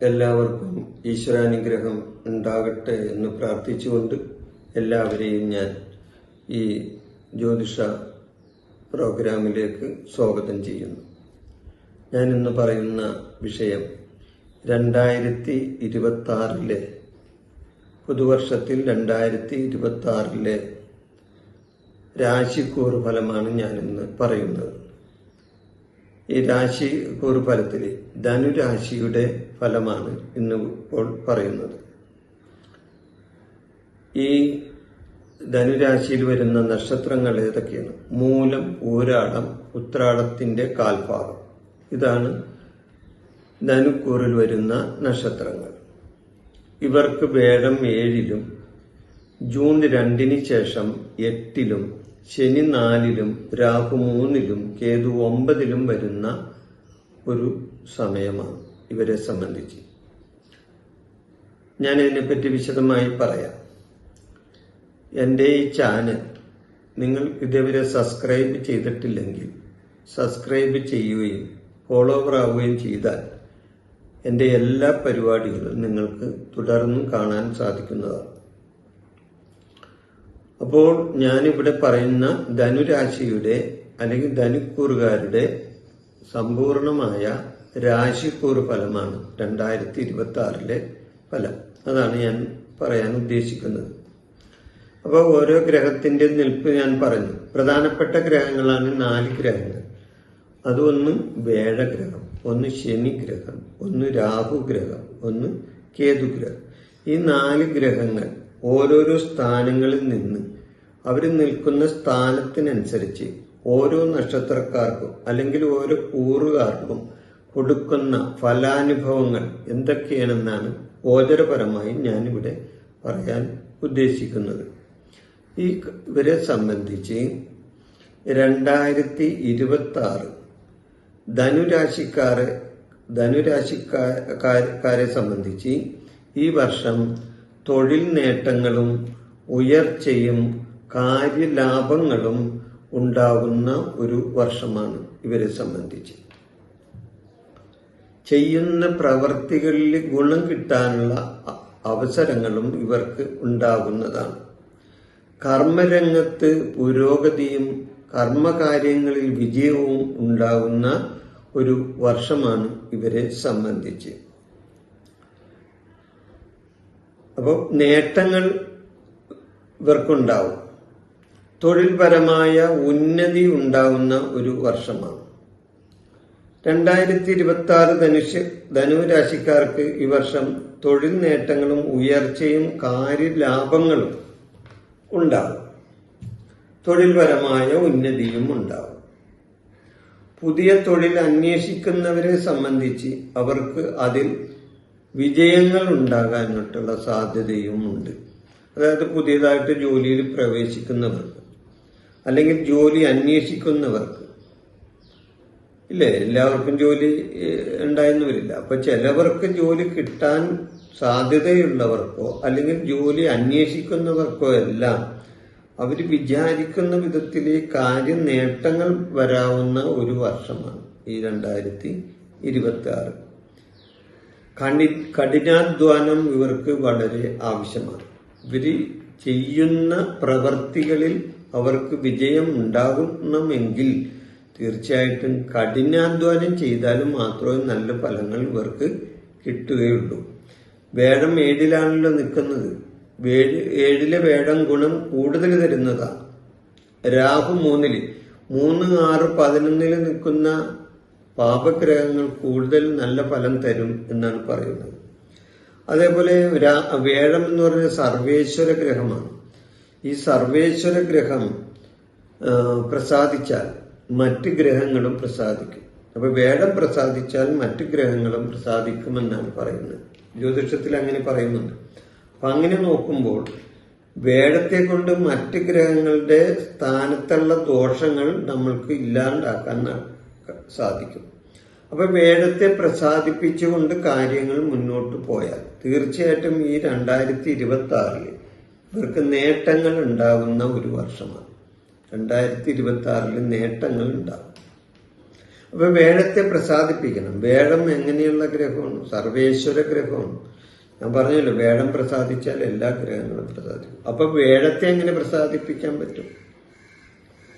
എല്ലാവർക്കും ഈശ്വരാനുഗ്രഹം ഉണ്ടാകട്ടെ എന്ന് പ്രാർത്ഥിച്ചുകൊണ്ട് എല്ലാവരെയും ഞാൻ ഈ ജ്യോതിഷ പ്രോഗ്രാമിലേക്ക് സ്വാഗതം ചെയ്യുന്നു. ഞാൻ ഇന്ന് പറയുന്ന വിഷയം രണ്ടായിരത്തി ഇരുപത്തി ആറിലെ പുതുവർഷത്തിൽ രണ്ടായിരത്തി ഇരുപത്തി ആറിലെ രാശിക്കൂർ ഫലമാണ് ഞാൻ ഇന്ന് പറയുന്നത്. ഈ രാശി ഫലത്തിൽ ധനുരാശിയുടെ ഫലമാണ് ഇന്ന് ഇപ്പോൾ പറയുന്നത്. ഈ ധനുരാശിയിൽ വരുന്ന നക്ഷത്രങ്ങൾ ഏതൊക്കെയാണ്? മൂലം ഊരാടം ഉത്രാടത്തിന്റെ കാൽഭാഗം. ഇതാണ് ധനുക്കൂറിൽ വരുന്ന നക്ഷത്രങ്ങൾ. ഇവർക്ക് വേഴം ഏഴിലും ജൂൺ രണ്ടിന് ശേഷം എട്ടിലും ശനി നാലിലും രാഹു മൂന്നിലും കേതു ഒമ്പതിലും വരുന്ന ഒരു സമയമാണ് ഇവരെ സംബന്ധിച്ച്. ഞാൻ ഇതിനെപ്പറ്റി വിശദമായി പറയാം. എന്റെ ഈ ചാനൽ നിങ്ങൾ ഇതേവരെ സബ്സ്ക്രൈബ് ചെയ്തിട്ടില്ലെങ്കിൽ സബ്സ്ക്രൈബ് ചെയ്യുകയും ഫോളോവർ ആവുകയും ചെയ്താൽ എന്റെ എല്ലാ പരിപാടികളും നിങ്ങൾക്ക് തുടർന്നും കാണാൻ സാധിക്കുന്നതാണ്. അപ്പോൾ ഞാനിവിടെ പറയുന്ന ധനുരാശിയുടെ അല്ലെങ്കിൽ ധനുക്കൂറുകാരുടെ സമ്പൂർണമായ രാശിക്കൂർ ഫലമാണ് രണ്ടായിരത്തി ഇരുപത്തി ആറിലെ ഫലം. അതാണ് ഞാൻ പറയാൻ ഉദ്ദേശിക്കുന്നത്. അപ്പോൾ ഓരോ ഗ്രഹത്തിന്റെ നിൽപ്പ് ഞാൻ പറഞ്ഞു പ്രധാനപ്പെട്ട ഗ്രഹങ്ങളാണ് നാല് ഗ്രഹങ്ങൾ. അതൊന്ന് വേഴഗ്രഹം ഒന്ന് ശനി ഗ്രഹം ഒന്ന് രാഹു ഗ്രഹം ഒന്ന് കേതു ഗ്രഹം ഈ നാല് ഗ്രഹങ്ങൾ ഓരോരോ സ്ഥാനങ്ങളിൽ നിന്ന് അവർ നിൽക്കുന്ന സ്ഥാനത്തിനനുസരിച്ച് ഓരോ നക്ഷത്രക്കാർക്കും അല്ലെങ്കിൽ ഓരോ കൂറുകാർക്കും കൊടുക്കുന്ന ഫലാനുഭവങ്ങൾ എന്തൊക്കെയാണെന്നാണ് ഗോചരപരമായി ഞാനിവിടെ പറയാൻ ഉദ്ദേശിക്കുന്നത്. ഈ ഇവരെ സംബന്ധിച്ച് രണ്ടായിരത്തി ഇരുപത്തി ആറ് ധനുരാശിക്കാരെ ധനുരാശിക്കാരെ സംബന്ധിച്ച് ഈ വർഷം തൊഴിൽ നേട്ടങ്ങളും ഉയർച്ചയും കാര്യലാഭങ്ങളും ഉണ്ടാകുന്ന ഒരു വർഷമാണ് ഇവരെ സംബന്ധിച്ച്. ചെയ്യുന്ന പ്രവർത്തികളിൽ ഗുണം കിട്ടാനുള്ള അവസരങ്ങളും ഇവർക്ക് ഉണ്ടാകുന്നതാണ്. കർമ്മരംഗത്ത് പുരോഗതിയും കർമ്മകാര്യങ്ങളിൽ വിജയവും ഉണ്ടാകുന്ന ഒരു വർഷമാണ് ഇവരെ സംബന്ധിച്ച്. അപ്പോൾ നേട്ടങ്ങൾ ഇവർക്കുണ്ടാവും. തൊഴിൽപരമായ ഉന്നതി ഉണ്ടാകുന്ന ഒരു വർഷമാണ്. രണ്ടായിരത്തി ഇരുപത്തി ആറ് ധനുഷ് ധനുരാശിക്കാർക്ക് ഈ വർഷം തൊഴിൽ നേട്ടങ്ങളും ഉയർച്ചയും കാര്യലാഭങ്ങളും ഉണ്ടാകും. തൊഴിൽപരമായ ഉന്നതിയും ഉണ്ടാകും. പുതിയ തൊഴിൽ അന്വേഷിക്കുന്നവരെ സംബന്ധിച്ച് അവർക്ക് അതിൽ വിജയങ്ങൾ ഉണ്ടാകാനായിട്ടുള്ള സാധ്യതയും ഉണ്ട് അതായത് പുതിയതായിട്ട് ജോലിയിൽ പ്രവേശിക്കുന്നവർക്ക് അല്ലെങ്കിൽ ജോലി അന്വേഷിക്കുന്നവർക്ക്. ഇല്ലേ? എല്ലാവർക്കും ജോലി ഉണ്ടായെന്ന് വരില്ല. അപ്പൊ ചിലവർക്ക് ജോലി കിട്ടാൻ സാധ്യതയുള്ളവർക്കോ അല്ലെങ്കിൽ ജോലി അന്വേഷിക്കുന്നവർക്കോ എല്ലാം അവർ വിചാരിക്കുന്ന വിധത്തിൽ ഈ കാര്യ നേട്ടങ്ങൾ വരാവുന്ന ഒരു വർഷമാണ് ഈ രണ്ടായിരത്തി ഇരുപത്തി ആറ് കണി കഠിനാധ്വാനം ഇവർക്ക് വളരെ ആവശ്യമാണ്. ഇവർ ചെയ്യുന്ന പ്രവർത്തികളിൽ അവർക്ക് വിജയം ഉണ്ടാകണമെങ്കിൽ തീർച്ചയായിട്ടും കഠിനാധ്വാനം ചെയ്താലും മാത്രമേ നല്ല ഫലങ്ങൾ ഇവർക്ക് കിട്ടുകയുള്ളൂ. വേടം ഏഴിലാണല്ലോ നിൽക്കുന്നത്. ഏഴിലെ വേടം ഗുണം കൂടുതൽ തരുന്നതാണ് രാഹു മൂന്നിൽ മൂന്ന് ആറ് പതിനൊന്നിൽ നിൽക്കുന്ന പാപഗ്രഹങ്ങൾ കൂടുതൽ നല്ല ഫലം തരും എന്നാണ് പറയുന്നത്. അതേപോലെ വേഴം എന്ന് പറഞ്ഞ സർവേശ്വര ഗ്രഹമാണ്. ഈ സർവേശ്വര ഗ്രഹം പ്രസാദിച്ചാൽ മറ്റ് ഗ്രഹങ്ങളും പ്രസാദിക്കും. അപ്പൊ വേടം പ്രസാദിച്ചാൽ മറ്റ് ഗ്രഹങ്ങളും പ്രസാദിക്കുമെന്നാണ് പറയുന്നത്. ജ്യോതിഷത്തിൽ അങ്ങനെ പറയുന്നുണ്ട്. അപ്പൊ അങ്ങനെ നോക്കുമ്പോൾ വേടത്തെ കൊണ്ട് മറ്റ് ഗ്രഹങ്ങളുടെ സ്ഥാനത്തുള്ള ദോഷങ്ങൾ നമ്മൾക്ക് ഇല്ലാണ്ടാക്കാൻ സാധിക്കും. അപ്പൊ വേടത്തെ പ്രസാദിപ്പിച്ചുകൊണ്ട് കാര്യങ്ങൾ മുന്നോട്ട് പോയാൽ തീർച്ചയായിട്ടും ഈ രണ്ടായിരത്തി ഇരുപത്തി ആറിൽ ഇവർക്ക് നേട്ടങ്ങൾ ഉണ്ടാകുന്ന ഒരു വർഷമാണ്. രണ്ടായിരത്തി ഇരുപത്തി ആറിൽ നേട്ടങ്ങൾ ഉണ്ടാകും. അപ്പൊ വേഴത്തെ പ്രസാദിപ്പിക്കണം. വേഴം എങ്ങനെയുള്ള ഗ്രഹമാണ് സർവേശ്വര ഗ്രഹമാണ് ഞാൻ പറഞ്ഞല്ലോ വേഴം പ്രസാദിച്ചാൽ എല്ലാ ഗ്രഹങ്ങളും പ്രസാദിക്കും. അപ്പൊ വേഴത്തെ എങ്ങനെ പ്രസാദിപ്പിക്കാൻ പറ്റും?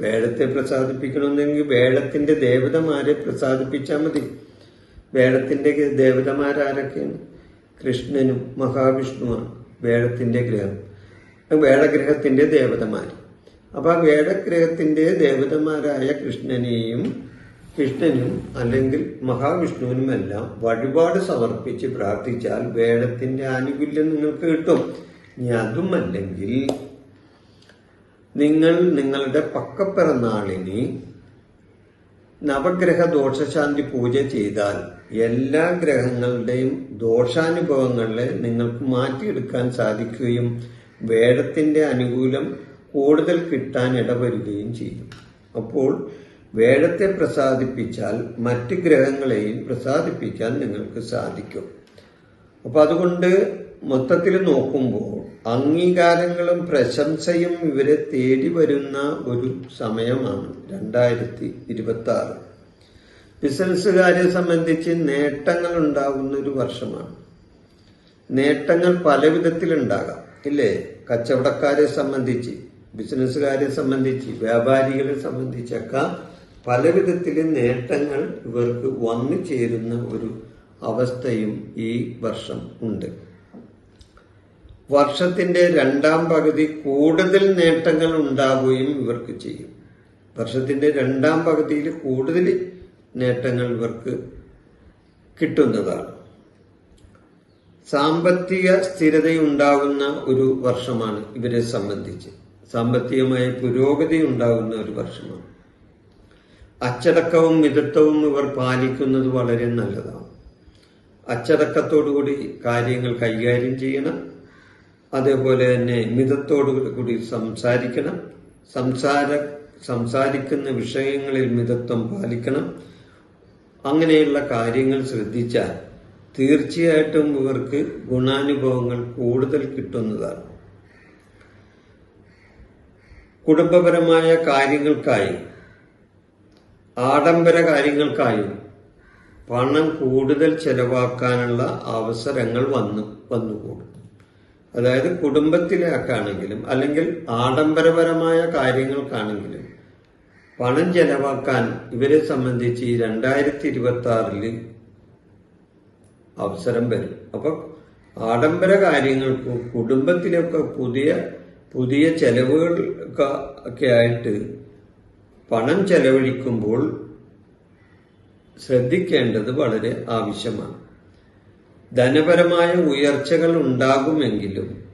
വേഴത്തെ പ്രസാദിപ്പിക്കണമെന്നെങ്കിൽ വേഴത്തിന്റെ ദേവതമാരെ പ്രസാദിപ്പിച്ചാൽ മതി. വേഴത്തിന്റെ ദേവതമാരാരൊക്കെയാണ്? കൃഷ്ണനും മഹാവിഷ്ണുവാണ് വേഴത്തിന്റെ ഗ്രഹം. വേഴഗ്രഹത്തിന്റെ ദേവതമാർ അപ്പൊ ആ വേടഗ്രഹത്തിന്റെ ദേവതമാരായ കൃഷ്ണനെയും കൃഷ്ണനും അല്ലെങ്കിൽ മഹാവിഷ്ണുവിനുമെല്ലാം വഴിപാട് സമർപ്പിച്ച് പ്രാർത്ഥിച്ചാൽ വേടത്തിന്റെ ആനുകൂല്യം നിങ്ങൾക്ക് കിട്ടും. ഇനി അതുമല്ലെങ്കിൽ നിങ്ങൾ നിങ്ങളുടെ പക്കപ്പിറന്നാളിന് നവഗ്രഹ ദോഷശാന്തി പൂജ ചെയ്താൽ എല്ലാ ഗ്രഹങ്ങളുടെയും ദോഷാനുഭവങ്ങളെ നിങ്ങൾക്ക് മാറ്റിയെടുക്കാൻ സാധിക്കുകയും വേടത്തിന്റെ അനുകൂലം കൂടുതൽ കിട്ടാൻ ഇടവരുകയും ചെയ്യും. അപ്പോൾ വേടത്തെ പ്രസാദിപ്പിച്ചാൽ മറ്റ് ഗ്രഹങ്ങളെയും പ്രസാദിപ്പിക്കാൻ നിങ്ങൾക്ക് സാധിക്കും. അപ്പൊ അതുകൊണ്ട് മൊത്തത്തിൽ നോക്കുമ്പോൾ അംഗീകാരങ്ങളും പ്രശംസയും ഇവരെ തേടി വരുന്ന ഒരു സമയമാണ് രണ്ടായിരത്തി ഇരുപത്തി ആറ് ബിസിനസ്സുകാരെ സംബന്ധിച്ച് നേട്ടങ്ങൾ ഉണ്ടാകുന്ന ഒരു വർഷമാണ്. നേട്ടങ്ങൾ പല വിധത്തിലുണ്ടാകാം ഇല്ലേ കച്ചവടക്കാരെ സംബന്ധിച്ച് ബിസിനസ്സുകാരെ സംബന്ധിച്ച് വ്യാപാരികളെ സംബന്ധിച്ചൊക്കെ പല വിധത്തിലെ നേട്ടങ്ങൾ ഇവർക്ക് വന്നു ചേരുന്ന ഒരു അവസ്ഥയും ഈ വർഷം ഉണ്ട്. വർഷത്തിന്റെ രണ്ടാം പകുതി കൂടുതൽ നേട്ടങ്ങൾ ഉണ്ടാവുകയും ഇവർക്ക് ചെയ്യും. വർഷത്തിന്റെ രണ്ടാം പകുതിയിൽ കൂടുതൽ നേട്ടങ്ങൾ ഇവർക്ക് കിട്ടുന്നതാണ്. സാമ്പത്തിക സ്ഥിരതയുണ്ടാകുന്ന ഒരു വർഷമാണ് ഇവരെ സംബന്ധിച്ച്. സാമ്പത്തികമായ പുരോഗതി ഉണ്ടാകുന്ന ഒരു വർഷമാണ്. അച്ചടക്കവും മിതത്വവും ഇവർ പാലിക്കുന്നത് വളരെ നല്ലതാണ്. അച്ചടക്കത്തോടുകൂടി കാര്യങ്ങൾ കൈകാര്യം ചെയ്യണം. അതേപോലെ തന്നെ മിതത്തോടു കൂടി സംസാരിക്കണം. സംസാര സംസാരിക്കുന്ന വിഷയങ്ങളിൽ മിതത്വം പാലിക്കണം. അങ്ങനെയുള്ള കാര്യങ്ങൾ ശ്രദ്ധിച്ചാൽ തീർച്ചയായിട്ടും ഇവർക്ക് ഗുണാനുഭവങ്ങൾ കൂടുതൽ കിട്ടുന്നതാണ്. കുടുംബപരമായ കാര്യങ്ങൾക്കായി ആഡംബര കാര്യങ്ങൾക്കായും പണം കൂടുതൽ ചെലവാക്കാനുള്ള അവസരങ്ങൾ വന്നു വന്നുകൂടും. അതായത് കുടുംബത്തിലേക്കാണെങ്കിലും അല്ലെങ്കിൽ ആഡംബരപരമായ കാര്യങ്ങൾക്കാണെങ്കിലും പണം ചെലവാക്കാൻ ഇവരെ സംബന്ധിച്ച് ഈ രണ്ടായിരത്തി ഇരുപത്തി ആറിൽ അവസരം വരും. അപ്പൊ ആഡംബര കാര്യങ്ങൾക്കും കുടുംബത്തിലൊക്കെ പുതിയ പുതിയ ചെലവുകൾ ഒക്കെ ആയിട്ട് പണം ചെലവഴിക്കുമ്പോൾ ശ്രദ്ധിക്കേണ്ടത് വളരെ ആവശ്യമാണ്. ധനപരമായ ഉയർച്ചകൾ ഉണ്ടാകുമെങ്കിലും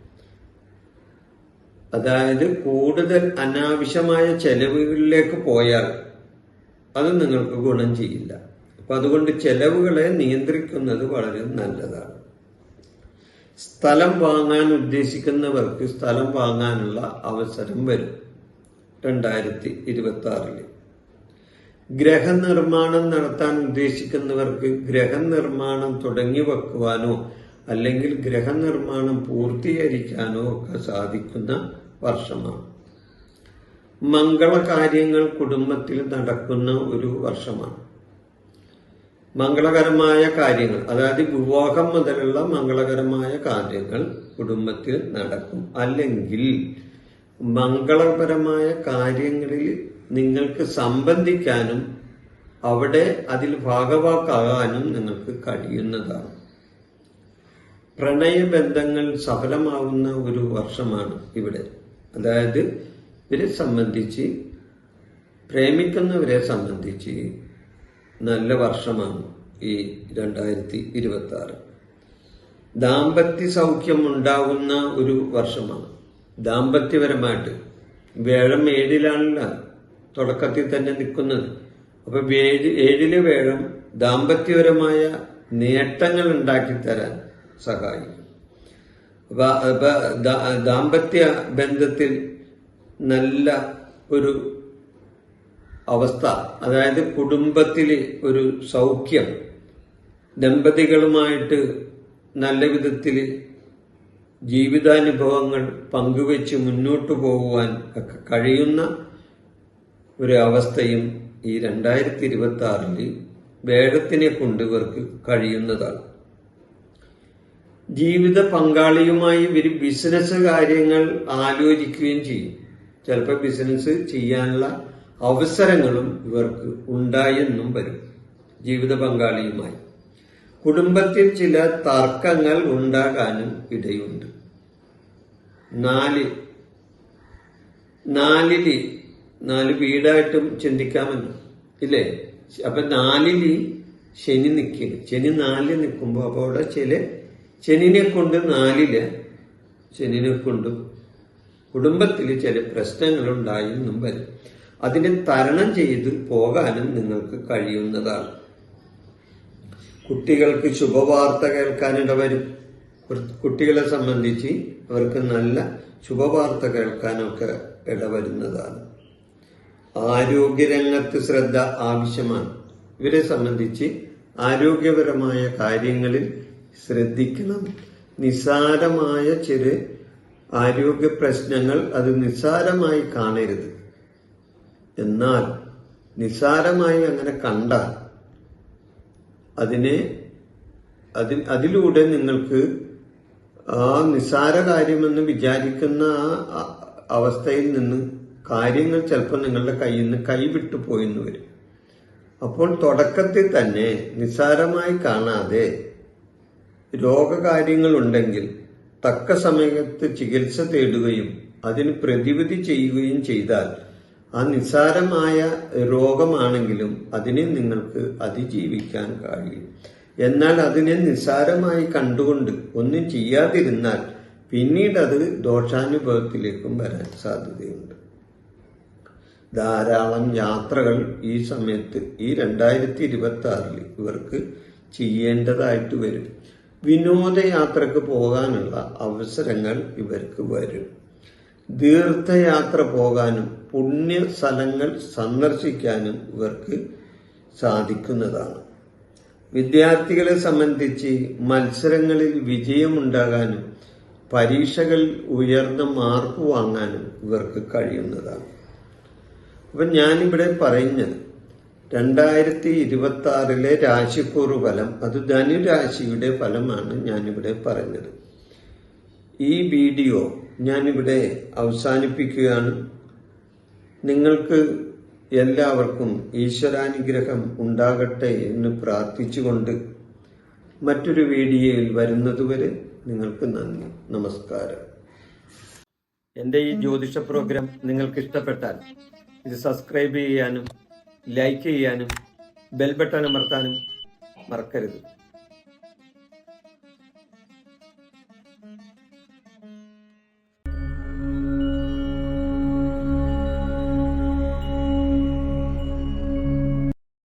അതായത് കൂടുതൽ അനാവശ്യമായ ചെലവുകളിലേക്ക് പോയാൽ അത് നിങ്ങൾക്ക് ഗുണം ചെയ്യില്ല. അപ്പൊ അതുകൊണ്ട് ചെലവുകളെ നിയന്ത്രിക്കുന്നത് വളരെ നല്ലതാണ്. സ്ഥലം വാങ്ങാൻ ഉദ്ദേശിക്കുന്നവർക്ക് സ്ഥലം വാങ്ങാനുള്ള അവസരം വരും. രണ്ടായിരത്തി ഇരുപത്തി ആറിൽ ഗ്രഹനിർമ്മാണം നടത്താൻ ഉദ്ദേശിക്കുന്നവർക്ക് ഗ്രഹനിർമ്മാണം തുടങ്ങി വെക്കുവാനോ അല്ലെങ്കിൽ ഗ്രഹനിർമ്മാണം പൂർത്തീകരിക്കാനോ ഒക്കെ സാധിക്കുന്ന വർഷമാണ്. മംഗളകാര്യങ്ങൾ കുടുംബത്തിൽ നടക്കുന്ന ഒരു വർഷമാണ്. മംഗളകരമായ കാര്യങ്ങൾ അതായത് വിവാഹം മുതലുള്ള മംഗളകരമായ കാര്യങ്ങൾ കുടുംബത്തിൽ നടക്കും. അല്ലെങ്കിൽ മംഗളപരമായ കാര്യങ്ങളിൽ നിങ്ങൾക്ക് സംബന്ധിക്കാനും അവിടെ അതിൽ ഭാഗവാക്കാകാനും നിങ്ങൾക്ക് കഴിയുന്നതാണ്. പ്രണയബന്ധങ്ങൾ സഫലമാവുന്ന ഒരു വർഷമാണ് ഇവിടെ. അതായത് ഇവരെ സംബന്ധിച്ച് പ്രേമിക്കുന്നവരെ സംബന്ധിച്ച് നല്ല വർഷമാണ് ഈ രണ്ടായിരത്തി ഇരുപത്തി ആറ് ദാമ്പത്യ സൗഖ്യം ഉണ്ടാകുന്ന ഒരു വർഷമാണ്. ദാമ്പത്യപരമായിട്ട് വേഴം ഏഴിലാണല്ല തുടക്കത്തിൽ തന്നെ നിൽക്കുന്നത്. അപ്പൊ ഏഴ് ഏഴിലെ വേഴം ദാമ്പത്യപരമായ നേട്ടങ്ങൾ ഉണ്ടാക്കി തരാൻ സഹായിക്കും. അപ്പൊ ദാമ്പത്യ ബന്ധത്തിൽ നല്ല ഒരു അവസ്ഥ. അതായത് കുടുംബത്തിൽ ഒരു സൗഖ്യം ദമ്പതികളുമായിട്ട് നല്ല വിധത്തിൽ ജീവിതാനുഭവങ്ങൾ പങ്കുവെച്ച് മുന്നോട്ടു പോകുവാൻ ഒക്കെ കഴിയുന്ന ഒരു അവസ്ഥയും ഈ രണ്ടായിരത്തി ഇരുപത്തി ആറിൽ വേഗത്തിനെ കൊണ്ട് ഇവർക്ക് കഴിയുന്നതാണ്. ജീവിത പങ്കാളിയുമായി ഇവർ ബിസിനസ് കാര്യങ്ങൾ ആലോചിക്കുകയും ചെയ്യും. ചിലപ്പോൾ ബിസിനസ് ചെയ്യാനുള്ള അവസരങ്ങളും ഇവർക്ക് ഉണ്ടായെന്നും വരും ജീവിത പങ്കാളിയുമായി. കുടുംബത്തിൽ ചില തർക്കങ്ങൾ ഉണ്ടാകാനും ഇടയുണ്ട്. നാല് നാലിൽ നാല് വീടായിട്ടും ചിന്തിക്കാമല്ലോ ഇല്ലേ? അപ്പൊ നാലിൽ ശനി നിൽക്കുന്നു ശനി നാലിൽ നിൽക്കുമ്പോൾ അപ്പോൾ അവിടെ ചില ശനിനെ കൊണ്ട് നാലിൽ ശനിനെ കൊണ്ടും കുടുംബത്തിൽ ചില പ്രശ്നങ്ങൾ ഉണ്ടായെന്നും വരും. അതിനെ തരണം ചെയ്ത് പോകാനും നിങ്ങൾക്ക് കഴിയുന്നതാണ്. കുട്ടികൾക്ക് ശുഭവാർത്ത കേൾക്കാനിട വരും കുട്ടികളെ സംബന്ധിച്ച് അവർക്ക് നല്ല ശുഭവാർത്ത കേൾക്കാനൊക്കെ ഇടവരുന്നതാണ്. ആരോഗ്യരംഗത്ത് ശ്രദ്ധ ആവശ്യമാണ്. ഇവരെ സംബന്ധിച്ച് ആരോഗ്യപരമായ കാര്യങ്ങളിൽ ശ്രദ്ധിക്കണം. നിസാരമായ ചില ആരോഗ്യ പ്രശ്നങ്ങൾ അത് നിസ്സാരമായി കാണരുത്. എന്നാൽ നിസാരമായി അങ്ങനെ കണ്ടാൽ അതിനെ അതിൽ അതിലൂടെ നിങ്ങൾക്ക് ആ നിസ്സാര കാര്യമെന്ന് വിചാരിക്കുന്ന ആ അവസ്ഥയിൽ നിന്ന് കാര്യങ്ങൾ ചിലപ്പോൾ നിങ്ങളുടെ കയ്യിൽ നിന്ന് കൈവിട്ടു പോയെന്ന് വരും. അപ്പോൾ തുടക്കത്തിൽ തന്നെ നിസാരമായി കാണാതെ രോഗകാര്യങ്ങളുണ്ടെങ്കിൽ തക്ക സമയത്ത് ചികിത്സ തേടുകയും അതിന് പ്രതിവിധി ചെയ്യുകയും ചെയ്താൽ ആ നിസ്സാരമായ രോഗമാണെങ്കിലും അതിനെ നിങ്ങൾക്ക് അതിജീവിക്കാൻ കഴിയും. എന്നാൽ അതിനെ നിസ്സാരമായി കണ്ടുകൊണ്ട് ഒന്നും ചെയ്യാതിരുന്നാൽ പിന്നീട് അത് ദോഷാനുഭവത്തിലേക്കും വരാൻ സാധ്യതയുണ്ട്. ധാരാളം യാത്രകൾ ഈ സമയത്ത് ഈ രണ്ടായിരത്തി ഇരുപത്തി ആറിൽ ഇവർക്ക് ചെയ്യേണ്ടതായിട്ട് വരും. വിനോദയാത്രക്ക് പോകാനുള്ള അവസരങ്ങൾ ഇവർക്ക് വരും. ദീർഘയാത്ര പോകാനും പുണ്യ സ്ഥലങ്ങൾ സന്ദർശിക്കാനും ഇവർക്ക് സാധിക്കുന്നതാണ്. വിദ്യാർത്ഥികളെ സംബന്ധിച്ച് മത്സരങ്ങളിൽ വിജയമുണ്ടാകാനും പരീക്ഷകൾ ഉയർന്ന മാർക്ക് വാങ്ങാനും ഇവർക്ക് കഴിയുന്നതാണ്. അപ്പം ഞാനിവിടെ പറയുന്നത് രണ്ടായിരത്തി ഇരുപത്തി ആറിലെ രാശിക്കൂറ് ഫലം അത് ധനുരാശിയുടെ ഫലമാണ് ഞാനിവിടെ പറഞ്ഞത്. ഈ വീഡിയോ ഞാനിവിടെ അവസാനിപ്പിക്കുകയാണ്. നിങ്ങൾക്ക് എല്ലാവർക്കും ഈശ്വരാനുഗ്രഹം ഉണ്ടാകട്ടെ എന്ന് പ്രാർത്ഥിച്ചുകൊണ്ട് മറ്റൊരു വീഡിയോയിൽ വരുന്നതുവരെ നിങ്ങൾക്ക് നന്ദി. നമസ്കാരം. എന്റെ ഈ ജ്യോതിഷ പ്രോഗ്രാം നിങ്ങൾക്ക് ഇഷ്ടപ്പെട്ടാൽ ഇത് സബ്സ്ക്രൈബ് ചെയ്യാനും ലൈക്ക് ചെയ്യാനും ബെൽ ബട്ടൺ അമർത്താനും മറക്കരുത്.